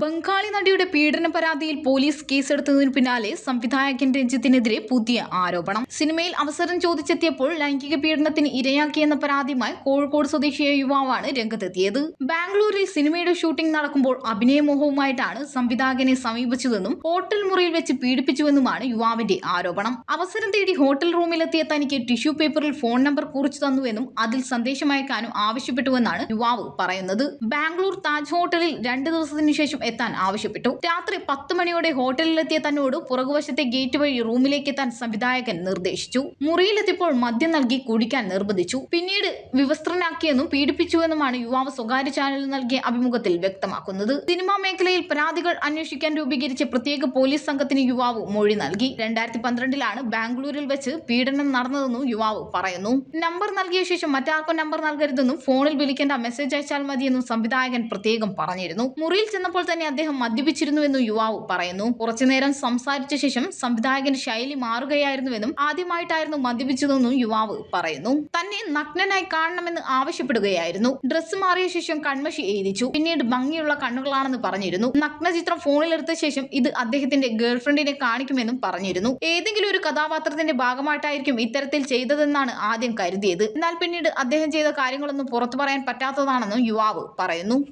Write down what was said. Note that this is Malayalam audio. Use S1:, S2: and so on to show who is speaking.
S1: ബംഗാളി നടിയുടെ പീഡന പരാതിയിൽ പോലീസ് കേസെടുത്തതിനു പിന്നാലെ സംവിധായകൻ രഞ്ജിത്തിനെതിരെ പുതിയ ആരോപണം. സിനിമയിൽ അവസരം ചോദിച്ചെത്തിയപ്പോൾ ലൈംഗിക പീഡനത്തിന് ഇരയാക്കിയെന്ന പരാതിയുമായി കോഴിക്കോട് സ്വദേശിയായ യുവാവാണ് രംഗത്തെത്തിയത്. ബാംഗ്ലൂരിൽ സിനിമയുടെ ഷൂട്ടിംഗ് നടക്കുമ്പോൾ അഭിനയമോഹവുമായിട്ടാണ് സംവിധായകനെ സമീപിച്ചതെന്നും ഹോട്ടൽ മുറിയിൽ വെച്ച് പീഡിപ്പിച്ചുവെന്നുമാണ് യുവാവിന്റെ ആരോപണം. അവസരം തേടി ഹോട്ടൽ റൂമിലെത്തിയ തനിക്ക് ടിഷ്യൂ പേപ്പറിൽ ഫോൺ നമ്പർ കുറിച്ചു തന്നുവെന്നും അതിൽ സന്ദേശം അയക്കാനും ആവശ്യപ്പെട്ടുവെന്നാണ് യുവാവ് പറയുന്നത്. ബാംഗ്ലൂർ താജ് ഹോട്ടലിൽ രണ്ട് ദിവസത്തിനു ശേഷം എത്താൻ ആവശ്യപ്പെട്ടു. രാത്രി പത്ത് മണിയോടെ ഹോട്ടലിലെത്തിയ തന്നോട് പുറകുവശത്തെ ഗേറ്റ് വഴി റൂമിലേക്ക് എത്താൻ സംവിധായകൻ നിർദ്ദേശിച്ചു. മുറിയിലെത്തിയപ്പോൾ മദ്യം നൽകി കുടിക്കാൻ നിർബന്ധിച്ചു. പിന്നീട് വിവസ്ത്രനാക്കിയെന്നും പീഡിപ്പിച്ചുവെന്നുമാണ് യുവാവ് സ്വകാര്യ ചാനലിൽ നൽകിയ അഭിമുഖത്തിൽ വ്യക്തമാക്കുന്നത്. സിനിമാ മേഖലയിൽ പരാതികൾ അന്വേഷിക്കാൻ രൂപീകരിച്ച പ്രത്യേക പോലീസ് സംഘത്തിന് യുവാവ് മൊഴി നൽകി. രണ്ടായിരത്തി പന്ത്രണ്ടിലാണ് ബാംഗ്ലൂരിൽ വെച്ച് പീഡനം നടന്നതെന്നും യുവാവ് പറയുന്നു. നമ്പർ നൽകിയ ശേഷം മറ്റാർക്കും നമ്പർ നൽകരുതെന്നും ഫോണിൽ വിളിക്കേണ്ട മെസ്സേജ് അയച്ചാൽ മതിയെന്നും സംവിധായകൻ പ്രത്യേകം പറഞ്ഞിരുന്നു. മുറിയിൽ ചെന്നപ്പോൾ തന്നെ അദ്ദേഹം മദ്യപിച്ചിരുന്നുവെന്നും യുവാവ് പറയുന്നു. കുറച്ചുനേരം സംസാരിച്ച ശേഷം സംവിധായകൻ ശൈലി മാറുകയായിരുന്നുവെന്നും ആദ്യമായിട്ടായിരുന്നു മദ്യപിച്ചതെന്നും യുവാവ് പറയുന്നു. തന്നെ നഗ്നനായി കാണണമെന്ന് ആവശ്യപ്പെടുകയായിരുന്നു. ഡ്രസ്സ് മാറിയ ശേഷം കൺമഷി എഴുതിച്ചു. പിന്നീട് ഭംഗിയുള്ള കണ്ണുകളാണെന്ന് പറഞ്ഞിരുന്നു. നഗ്നചിത്രം ഫോണിലെടുത്ത ശേഷം ഇത് അദ്ദേഹത്തിന്റെ ഗേൾഫ്രണ്ടിനെ കാണിക്കുമെന്നും പറഞ്ഞിരുന്നു. ഏതെങ്കിലും ഒരു കഥാപാത്രത്തിന്റെ ഭാഗമായിട്ടായിരിക്കും ഇത്തരത്തിൽ ചെയ്തതെന്നാണ് ആദ്യം കരുതിയത്. എന്നാൽ പിന്നീട് അദ്ദേഹം ചെയ്ത കാര്യങ്ങളൊന്നും പുറത്തു പറയാൻ പറ്റാത്തതാണെന്നും യുവാവ് പറയുന്നു.